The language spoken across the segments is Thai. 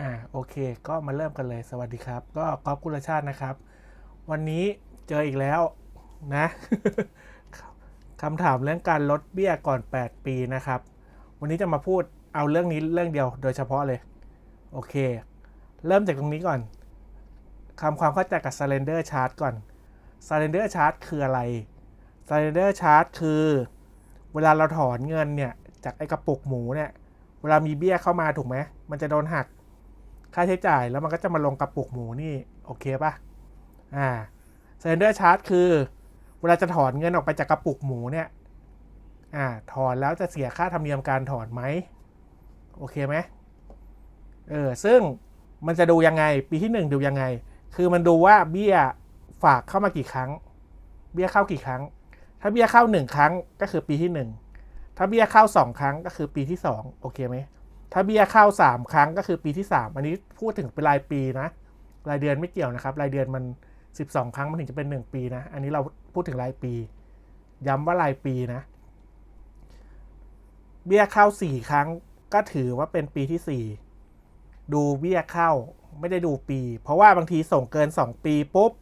อ่าโอเค ก็มาเริ่มกันเลยสวัสดีครับ ก็ก๊อฟกุลชาตินะครับ วันนี้เจออีกแล้วนะคำถามเรื่องการลดเบี้ยก่อน 8 ปีนะครับ วันนี้จะมาพูดเอาเรื่องนี้เรื่องเดียวโดยเฉพาะเลย โอเค เริ่มจากตรงนี้ก่อนคำความเข้าใจกับ surrender charge ก่อน surrender charge คืออะไร surrender charge คือ เวลาเราถอนเงินเนี่ย จากไอ้กระปุกหมูเนี่ย เวลามีเบี้ยเข้ามาถูกไหม มันจะโดนหัก ค่าใช้จ่ายแล้วมันก็จะมาลงกระปุกหมูนี่ โอเคปะอ่า surrender charge คือ เวลาจะถอนเงินออกไปจากกระปุกหมูเนี่ย อ่า ถอนแล้วจะเสียค่าธรรมเนียมการถอนไหม โอเคไหมเออ ซึ่งมันจะดูยังไง ปีที่หนึ่งดูยังไง คือมันดูว่าเบี้ยฝากเข้ามากี่ครั้ง เบี้ยเข้ากี่ครั้ง ถ้าเบี้ยเข้าหนึ่งครั้งก็คือปีที่หนึ่งถ้าเบี้ยเข้าสองครั้งก็คือปีที่สองโอเคไหม ถ้าเบี้ยเข้าสามครั้งก็คือปีที่สามอันนี้พูดถึงเป็นรายปีนะ รายเดือนไม่เกี่ยวนะครับ รายเดือนมันสิบสองครั้งมันถึงจะเป็นหนึ่งปีนะ อันนี้เราพูดถึงรายปี ย้ำว่ารายปีนะ เบี้ยเข้าสี่ครั้งก็ถือว่าเป็นปีที่สี่ดูเบี้ยเข้าไม่ได้ดูปี เพราะว่าบางทีส่งเกิน 2 ปีปุ๊บ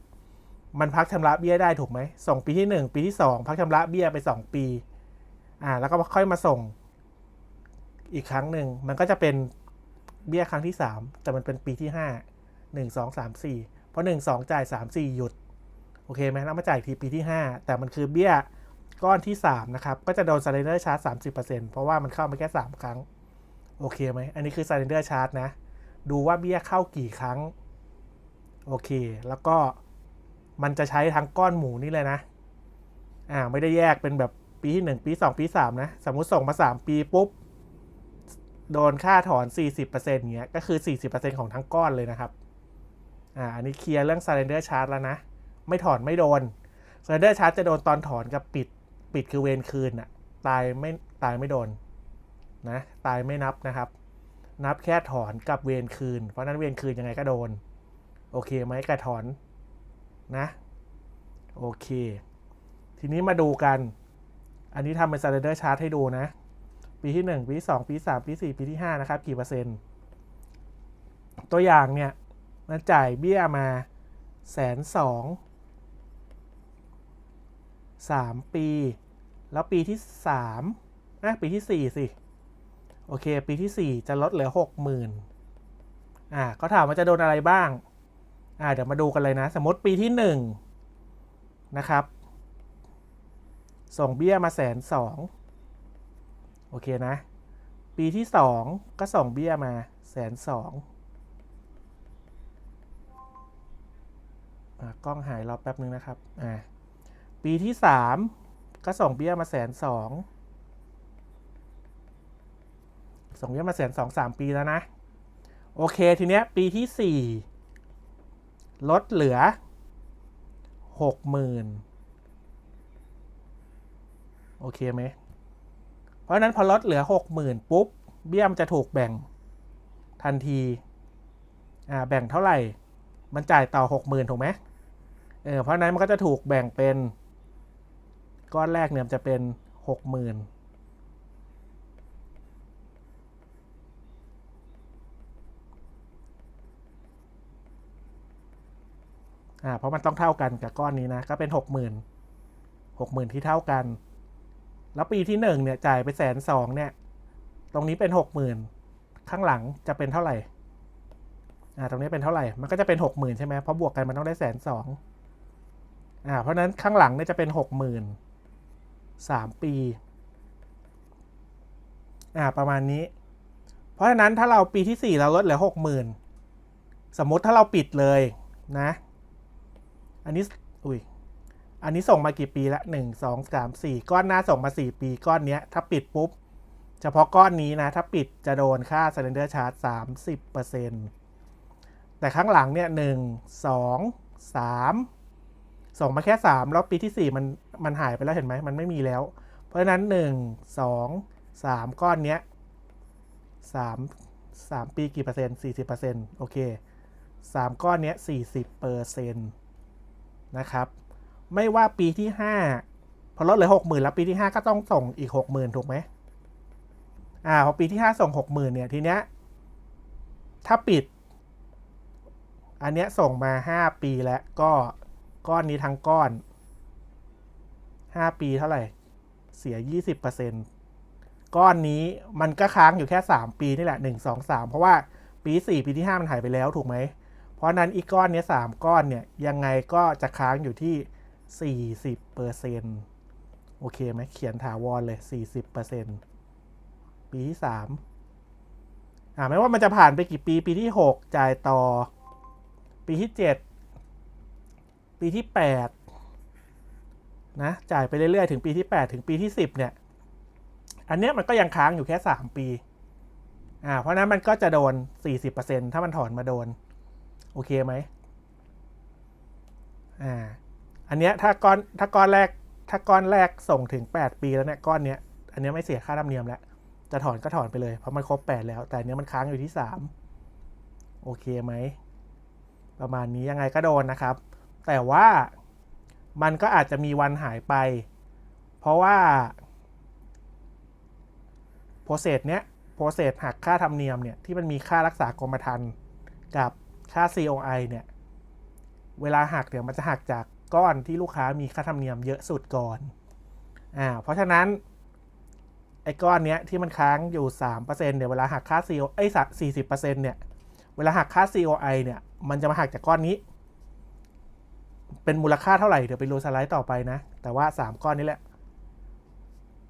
มันพักชำระเบี้ยได้ถูกไหมส่งปีที่ 1 ปีที่ 2 พักชำระเบี้ยไป 2 ปี อ่า แล้วก็ค่อยมาส่ง อีกครั้งหนึ่งมันก็จะเป็นเบี้ยครั้งที่ 3 แต่มันเป็นปีที่ 5 1 2 3 4 เพราะ 1 2 จ่าย 3 4 หยุด โอเคไหมแล้วมาจ่ายทีปีที่ 5 แต่มันคือเบี้ยก้อนที่ 3 นะครับ ก็จะโดน surrender charge 30%เพราะว่ามันเข้ามาแค่ 3 ครั้ง โอเคไหม อันนี้คือ surrender charge นะ ดูว่าเบี้ยเข้ากี่ครั้ง โอเค แล้วก็มันจะใช้ทั้งก้อนหมูนี่เลยนะ อ่า ไม่ได้แยกเป็นแบบปีที่หนึ่งปีสองปีสามนะ สมมุติส่งมาสามปีปุ๊บ โดนค่าถอน 40%เงี้ย ก็คือ 40%ของทั้งก้อนเลยนะครับ อ่า อันนี้เคลียร์เรื่อง surrender charge แล้วนะ ไม่ถอนไม่โดน surrender charge จะโดนตอนถอนกับปิด ปิดคือเวรคืนอะตายไม่ ตายไม่โดน นะ ตายไม่นับนะครับ นับแค่ถอนกับเวรคืน เพราะนั้นเวรคืนยังไงก็โดน โอเคไหมกับถอน นะ โอเค ทีนี้มาดูกัน อันนี้ทำเป็น surrender chart ให้ดูนะ ปีที่ 1 ปีที่ 2 ปีที่3ปีที่4ปีที่ 5 นะครับ กี่เปอร์เซ็นต์ ตัวอย่างเนี่ย มันจ่ายเบี้ยมาแสนสองสามปี แล้วปีที่สามนะปีที่สี่สิ โอเค ปีที่4จะลดเหลือ60,000อ่าเขาถามว่าจะโดนอะไรบ้าง อ่า เดี๋ยวมาดูกันเลยนะ สมมติปีที่1นะครับ ส่งเบี้ยมาแสนสอง โอเคนะ ปีที่2ก็ส่งเบี้ยมาแสนสองอ่ากล้องหายรอแป๊บนึงนะครับ อ่า ปีที่3ก็ส่งเบี้ยมาแสนสอง ส่งเบี้ยมาแสนสองสามปีแล้วนะ โอเคทีเนี้ยปีที่สี่ลดเหลือหกหมื่นโอเคไหม เพราะนั้นพอลดเหลือหกหมื่นปุ๊บ เบี้ยมนจะถูกแบ่งทันทีอ่าแบ่งเท่าไหร่ มันจ่ายต่อหกหมื่นถูกไหมเออเพราะนั้นมันก็จะถูกแบ่งเป็น ก้อนแรกเนี่ยจะเป็นหกหมื่นอ่าเพราะมันต้องเท่ากันกับก้อนนี้นะ ก็เป็นหกหมื่นหกหมื่นที่เท่ากัน แล้วปีที่หนึ่งเนี่ยจ่ายไปแสนสองเนี่ย ตรงนี้เป็นหกหมื่นข้างหลังจะเป็นเท่าไหร่ อ่า ตรงนี้เป็นเท่าไหร่ มันก็จะเป็นหกหมื่นใช่ไหมเพราะบวกกันมันต้องได้แสนสองอ่า เพราะนั้นข้างหลังเนี่ยจะเป็นหกหมื่นสามปี อ่า ประมาณนี้ เพราะฉะนั้นถ้าเราปีที่สี่เราลดเหลือหกหมื่นสมมติถ้าเราปิดเลยนะ อันนี้ อุ้ย อันนี้ส่งมากี่ปีละหนึ่งสองสามสี่ก้อนหน้าส่งมาสี่ปีก้อนเนี้ย ถ้าปิดปุ๊บ เฉพาะก้อนนี้นะ ถ้าปิดจะโดนค่า surrender charge สามสิบเปอร์เซ็นแต่ข้างหลังเนี่ยหนึ่งสองสามส่งมาแค่สามแล้วปีที่สี่มันมันหายไปแล้วเห็นไหมมันไม่มีแล้ว เพราะฉะนั้นหนึ่งสองสามก้อนเนี้ยสามสามปีกี่เปอร์เซ็นต์สี่สิบเปอร์เซ็นต์โอเคสามก้อนเนี้ยสี่สิบเปอร์เซ็นต์นะครับ ไม่ว่าปีที่5พอลดเหลือ60,000แล้วปีที่5ก็ต้องส่งอีก60,000ถูกไหมอ่าพอปีที่5ส่ง60,000เนี่ยทีเนี้ยถ้าปิด อันเนี้ยส่งมาห้าปีแล้วก็ก้อนนี้ทั้งก้อนห้าปีเท่าไหร่ เสียยี่สิบเปอร์เซ็นตก้อนนี้มันก็ค้างอยู่แค่สามปีนี่แหละหนึ่งสองสามเพราะว่าปีสี่ปีที่ห้ามันหายไปแล้วถูกไหม เพราะนั้นอีกก้อนเนี้ยสามก้อนเนี่ยยังไงก็จะค้างอยู่ที่ สี่สิบเปอร์เซ็นโอเคไหมเขียนถาวรเลยสี่สิบเปอร์เซ็นปีที่สามอ่าไม่ว่ามันจะผ่านไปกี่ปี ปีที่หกจ่ายต่อ ปีที่เจ็ดปีที่แปดนะ จ่ายไปเรื่อย ๆ ถึงปีที่แปดถึงปีที่สิบเนี่ย อันเนี้ยมันก็ยังค้างอยู่แค่สามปี อ่า เพราะฉะนั้นมันก็จะโดนสี่สิบเปอร์เซ็นถ้ามันถอนมาโดน โอเคไหมอ่า อันเนี้ยถ้าก้อนถ้าก้อนแรกถ้าก้อนแรกส่งถึงแปดปีแล้วเนี่ยก้อนเนี้ยอันเนี้ยไม่เสียค่าธรรมเนียมแล้ว จะถอนก็ถอนไปเลยเพราะมันครบแปดแล้ว แต่เนี้ยมันค้างอยู่ที่สามโอเคไหม ประมาณนี้ยังไงก็โดนนะครับ แต่ว่ามันก็อาจจะมีวันหายไป เพราะว่าโปรเซสเนี้ยโปรเซสหักค่าธรรมเนียมเนี่ยที่มันมีค่ารักษากรมธรรม์กับค่า COI เนี่ยเวลาหักเนี่ยมันจะหักจาก ก้อนที่ลูกค้ามีค่าธรรมเนียมเยอะสุดก่อนอ่าเพราะฉะนั้น ไอ้ก้อนเนี้ยที่มันค้างอยู่ 3%เนี่ยเวลาหักค่า CO ไอ้สี่สิบเปอร์เซ็นต์เนี่ยเวลาหักค่า COI เนี่ยมันจะมาหักจากก้อนนี้ เป็นมูลค่าเท่าไหร่เดี๋ยวไปดูสไลด์ต่อไปนะ แต่ว่า 3 ก้อนนี้แหละ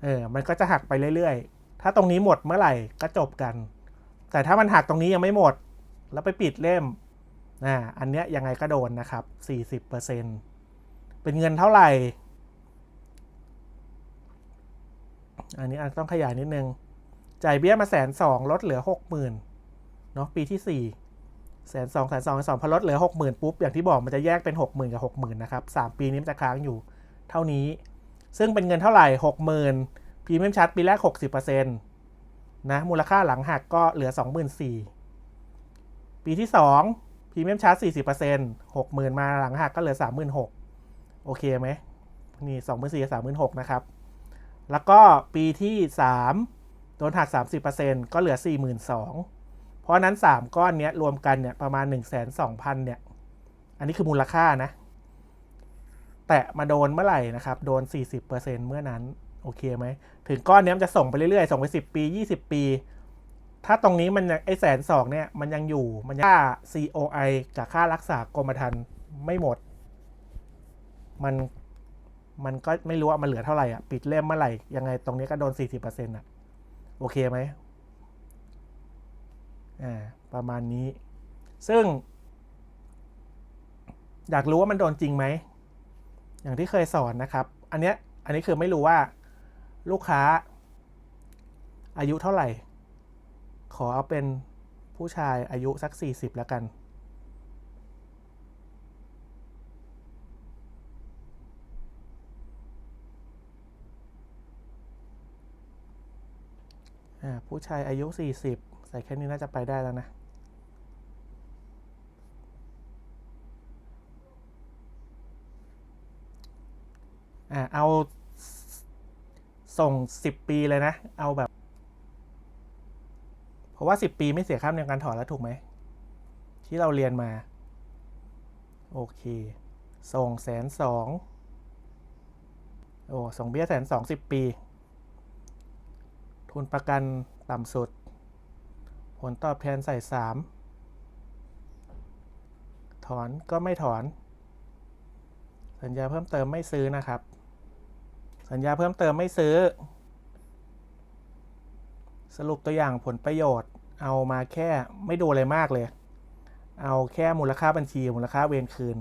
เออมันก็จะหักไปเรื่อยๆ ถ้าตรงนี้หมดเมื่อไหร่ก็จบกัน แต่ถ้ามันหักตรงนี้ยังไม่หมด แล้วไปปิดเล่มอ่าอันเนี้ยยังไงก็โดนนะครับ 40%เเป็นเงินเท่าไหร่ อันนี้อาจต้องขยายนิดนึง จ่ายเบี้ยมาแสนสองลดเหลือหกหมื่นเนาะปีที่สี่แสนสองแสนสองแสนสองพอลดเหลือหกหมื่นปุ๊บ อย่างที่บอกมันจะแยกเป็นหกหมื่นกับหกหมื่นนะครับสามปีนี้มันจะค้างอยู่เท่านี้ ซึ่งเป็นเงินเท่าไหร่หกหมื่นพรีเมียมชาร์จปีแรกหกสิบเปอร์เซ็นต์นะมูลค่าหลังหักก็เหลือสองหมื่นสี่ปีที่สองพรีเมียมชาร์จสี่สิบเปอร์เซ็นต์หกหมื่นมาหลังหักก็เหลือสามหมื่นหก โอเคไหมนี่สองหมื่นสี่สามหมื่นหกนะครับ แล้วก็ปีที่3โดนหัก30%ก็เหลือ42,000เพราะนั้น3ก้อนเนี้ยรวมกันเนี่ยประมาณ1 2 0 0 0เนี่ย อันนี้คือมูลค่านะ แตะมาโดนเมื่อไหร่นะครับ โดน40%เมื่อนั้น โอเคไหม ถึงก้อนนี้มันจะส่งไปเรื่อยๆ ส่งไป10ปี20ปี ถ้าตรงนี้มันไอแสนสองเนี่ยมันยังอยู่ มันยังค่า COI กับค่ารักษากรมธรรม์ไม่หมด มันมันก็ไม่รู้ว่ามันเหลือเท่าไหร่อะปิดเล่มเมื่อไหร่ยังไงตรงนี้ก็โดน 40%อะ โอเคไหมอ่าประมาณนี้ ซึ่ง อยากรู้ว่ามันโดนจริงไหม อย่างที่เคยสอนนะครับ อันเนี้ยอันนี้คือไม่รู้ว่าลูกค้า อายุเท่าไหร่ ขอเอาเป็นผู้ชายอายุสัก 40 แล้วกัน ผู้ชายอายุ 40 ใส่แค่นี้น่าจะไปได้แล้วนะอ่าเอาส่ง 10 ปีเลยนะ เอาแบบ เพราะว่า 10 ปีไม่เสียค่าธรรมเนียมการถอนแล้วถูกไหม ที่เราเรียนมา โอเค ส่งแสนสองโอ้ส่งเบี้ยแสนสองสิบปี ทุนประกันต่ำสุด ผลตอบแทนใส่ 3 ถอนก็ไม่ถอน สัญญาเพิ่มเติมไม่ซื้อนะครับ สัญญาเพิ่มเติมไม่ซื้อ สรุปตัวอย่างผลประโยชน์ เอามาแค่ไม่ดูอะไรมากเลย เอาแค่มูลค่าบัญชีมูลค่าเวรคืน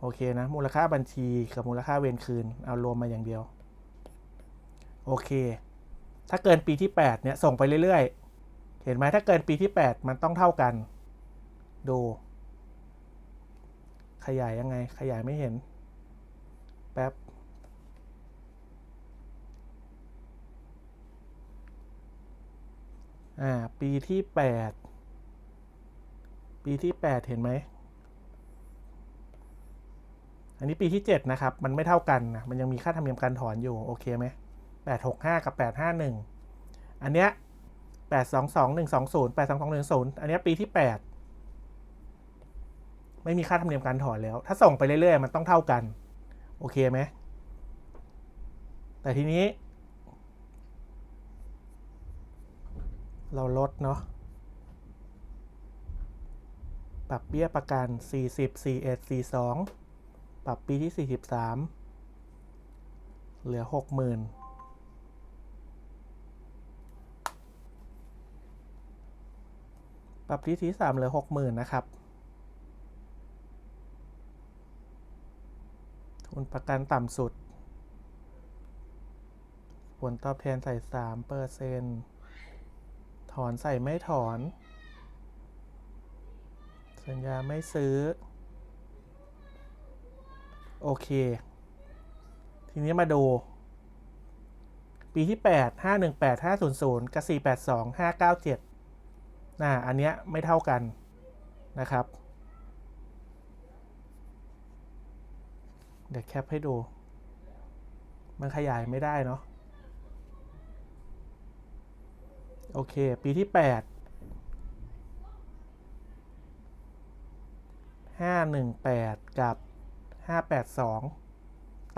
โอเคนะ มูลค่าบัญชีกับมูลค่าเวรคืน เอารวมมาอย่างเดียว โอเค ถ้าเกินปีที่ 8 เนี่ย ส่งไปเรื่อยๆ เห็นไหมถ้าเกินปีที่ 8 มันต้องเท่ากัน ดู ขยายยังไง ขยายไม่เห็น แป๊บ อ่า ปีที่ 8 ปีที่ 8 เห็นไหม อันนี้ปีที่ 7 นะครับ มันไม่เท่ากันนะ มันยังมีค่าธรรมเนียมการถอนอยู่ โอเคไหม 865 กับ 851 อันเนี้ยแปดสองสองหนึ่งสองศูนย์แปดสองสองหนึ่งศูนย์อันเนี้ยปีที่แปดไม่มีค่าธรรมเนียมการถอนแล้ว ถ้าส่งไปเรื่อยๆ มันต้องเท่ากัน โอเคไหม แต่ทีนี้ เราลดเนาะปรับเบี้ยประกัน 40 41 42 ปรับปีที่ 43 เหลือ 60,000 ปรับที่ที่3เหลือ60,000นนะครับทุนประกันต่ำสุด ผลตอบแทนใส่3เปอร์เซ็นถอนใส่ไม่ถอน สัญญาไม่ซื้อ โอเค ทีนี้มาดู ปีที่ 8 518 500กับ482 597 น่ะอันเนี้ยไม่เท่ากันนะครับ เดี๋ยวแคปให้ดู มันขยายไม่ได้เนาะ โอเค ปีที่8ห้าหนึ่งแปดกับห้าแปดสอง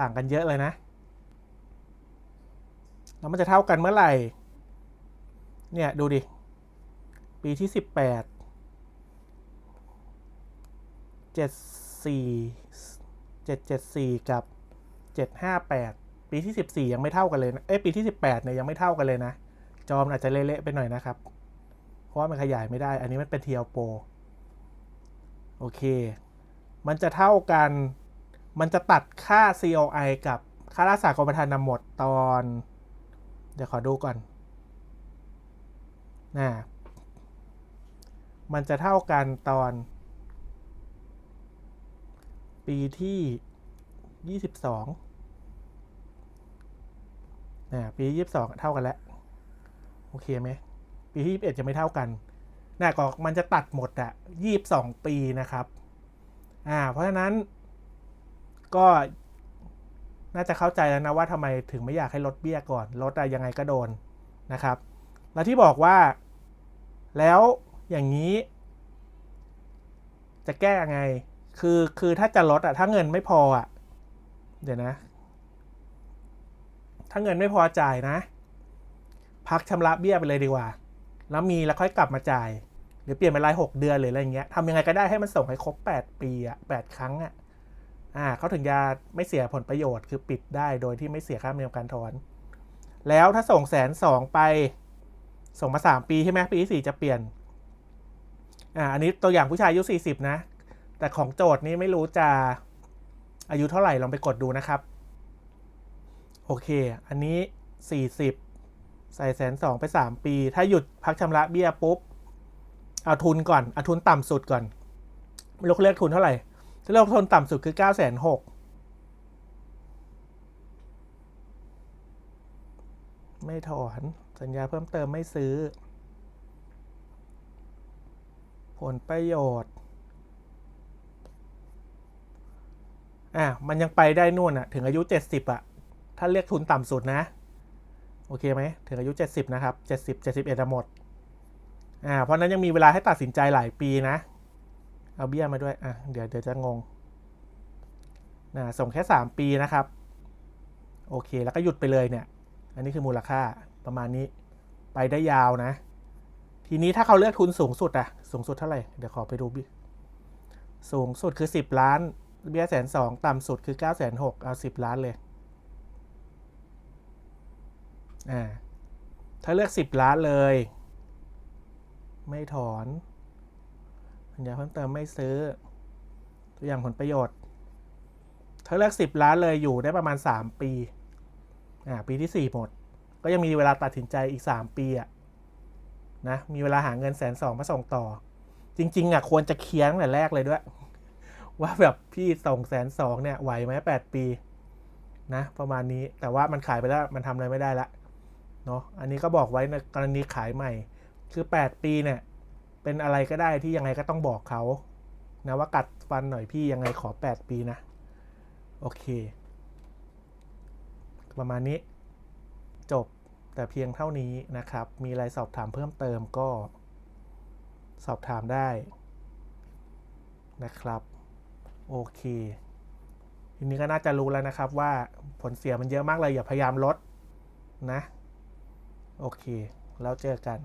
ต่างกันเยอะเลยนะ แล้วมันจะเท่ากันเมื่อไหร่ เนี่ย ดูดิ ปีที่สิบแปดเจ็ดสี่เจ็ดเจ็ดสี่กับเจ็ดห้าแปดปีที่สิบสี่ยังไม่เท่ากันเลยนะเอ้ปีที่สิบแปดเนี่ยยังไม่เท่ากันเลยนะ จอมอาจจะเละๆไปหน่อยนะครับ เพราะว่ามันขยายไม่ได้ อันนี้มันเป็นเทียโปโอเค มันจะเท่ากัน มันจะตัดค่า COI กับค่ารักษากรมธรรม์นำหมดตอน เดี๋ยวขอดูก่อนนะ มันจะเท่ากันตอน ปีที่ 22นะปีที่22 เท่ากันแล้ว โอเคไหม ปีที่ 21 จะไม่เท่ากันนะก็มันจะตัดหมดอะ22 ปีนะครับอ่าเพราะฉะนั้นก็น่าจะเข้าใจแล้วนะว่าทำไมถึงไม่อยากให้ลดเบี้ยก่อนลดอะยังไงก็โดนนะครับ แล้วที่บอกว่าแล้ว อย่างนี้ จะแก้ยังไง คือคือถ้าจะลดอะถ้าเงินไม่พออะเดี๋ยวนะ ถ้าเงินไม่พอจ่ายนะ พักชำระเบี้ยไปเลยดีกว่า แล้วมีแล้วค่อยกลับมาจ่าย หรือเปลี่ยนเป็นรายหกเดือนหรืออะไรเงี้ยทำยังไงก็ได้ให้มันส่งให้ครบแปดปีอะแปดครั้งอะอ่าเขาถึงจะไม่เสียผลประโยชน์คือปิดได้โดยที่ไม่เสียค่าธรรมเนียมการถอน แล้วถ้าส่งแสนสองไปส่งมาสามปีใช่ไหมปีที่สี่จะเปลี่ยน อ่าอันนี้ตัวอย่างผู้ชายอายุสี่สิบนะ แต่ของโจทย์นี้ไม่รู้จะอายุเท่าไหร่ลองไปกดดูนะครับ โอเค อันนี้สี่สิบใส่แสนสองไปสามปี ถ้าหยุดพักชำระเบี้ยปุ๊บ เอาทุนก่อน เอาทุนต่ำสุดก่อนไม่รู้เขาเรียกทุนเท่าไหร่ถ้าเรียกทุนต่ำสุดคือเก้าแสนหกไม่ถอน สัญญาเพิ่มเติมไม่ซื้อ ผลประโยชน์อะมันยังไปได้นู่นอะ ถึงอายุเจ็ดสิบอะ ถ้าเรียกทุนต่ำสุดนะ โอเคไหม ถึงอายุเจ็ดสิบนะครับเจ็ดสิบเจ็ดสิบเอ็ดหมด อ่า เพราะนั้นยังมีเวลาให้ตัดสินใจหลายปีนะ เอาเบี้ยมาด้วย อะ เดี๋ยวเดี๋ยวจะงงนะส่งแค่สามปีนะครับ โอเค แล้วก็หยุดไปเลยเนี่ย อันนี้คือมูลค่าประมาณนี้ ไปได้ยาวนะ ทีนี้ถ้าเขาเลือกทุนสูงสุดอะสูงสุดเท่าไหร่ เดี๋ยวขอไปดูบิสูงสุดคือสิบล้าน เบี้ยแสนสองต่ำสุดคือเก้าแสนหกเอาสิบล้านเลย อ่า ถ้าเลือกสิบล้านเลย ไม่ถอนสัญญาเพิ่มเติมไม่ซื้อ ตัวอย่างผลประโยชน์ ถ้าเลือกสิบล้านเลยอยู่ได้ประมาณสามปี อ่า ปีที่สี่หมด ก็ยังมีเวลาตัดสินใจอีกสามปีอะ นะมีเวลาหาเงินแสนสองมาส่งต่อ จริง ๆอะควรจะเคลียร์ตั้งแต่แรกเลยด้วย ว่าแบบพี่ส่งแสนสองเนี่ยไหวไหมแปดปี นะ ประมาณนี้แต่ว่ามันขายไปแล้วมันทำอะไรไม่ได้ละเนาะอันนี้ก็บอกไว้ในกรณีขายใหม่ คือแปดปีเนี่ยเป็นอะไรก็ได้ที่ยังไงก็ต้องบอกเขานะว่ากัดฟันหน่อยพี่ยังไงขอ 8 ปีนะ โอเค ประมาณนี้จบ แต่เพียงเท่านี้นะครับ มีอะไรสอบถามเพิ่มเติมก็ สอบถามได้นะครับ โอเคทีนี้ก็น่าจะรู้แล้วนะครับว่าผลเสียมันเยอะมากเลยอย่าพยายามลดนะ โอเค แล้วเจอกัน